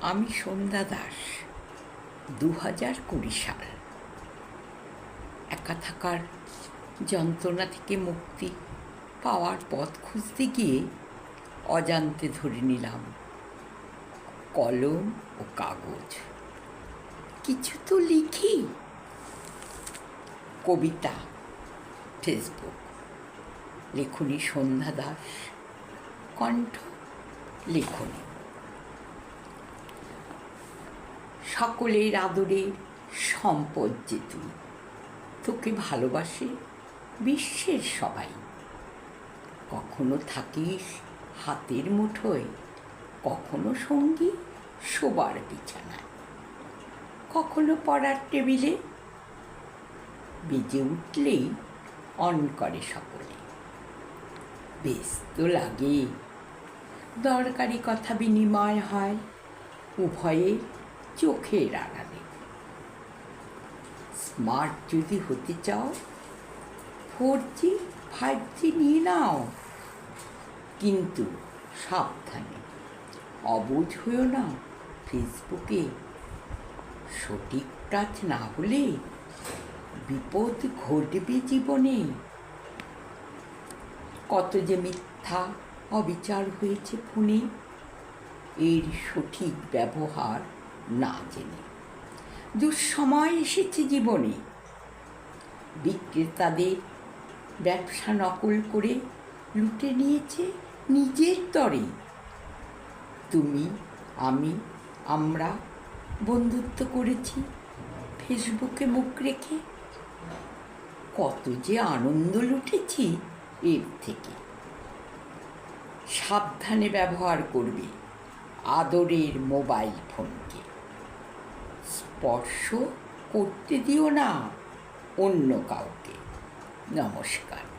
আমি সন্ধ্যা দাস দু হাজার কুড়ি সাল। একা থাকার যন্ত্রণা থেকে মুক্তি পাওয়ার পথ খুঁজতে গিয়ে অজান্তে ধরে নিলাম কলম ও কাগজ। কিছু তো লিখি। কবিতা, ফেসবুক, লেখনী সন্ধ্যা দাস, কণ্ঠ লেখনী। সকলের আদরে সম্পদ যে তুই তোকে ভালোবাসে বিশ্বের সবাই। কখনো থাকিস হাতের মুঠোয়, কখনো সঙ্গী শোবার বিছানায়। কখনো পড়ার টেবিলে, বেজে উঠলেই অন করে সকলে। বেশ তো লাগে। দরকারি কথা বিনিময় হয়, উভয়ে চোখের আড়ালে স্মার্ট যদি হতে চাও ফোর জি ফাইভ জি নিয়ে নাও। কিন্তু সাবধানে অবুঝ হয়েও না, ফেসবুকে সঠিক টাচ না হলে বিপদ ঘটবে জীবনে। কত যে মিথ্যা অবিচার হয়েছে ফোনে, এর সঠিক ব্যবহার না জেনে। দুঃসময় এসেছে জীবনে। বিক্রেতাদের ব্যবসা নকল করে লুটে নিয়েছে নিজের তরে। তুমি, আমি, আমরা বন্ধুত্ব করেছি ফেসবুকে মুখ রেখে। কত যে আনন্দ লুটেছি এর থেকে। সাবধানে ব্যবহার করবে আদরের মোবাইল ফোনকে। স্পর্শ করতে দিও না অন্য কাউকে। নমস্কার।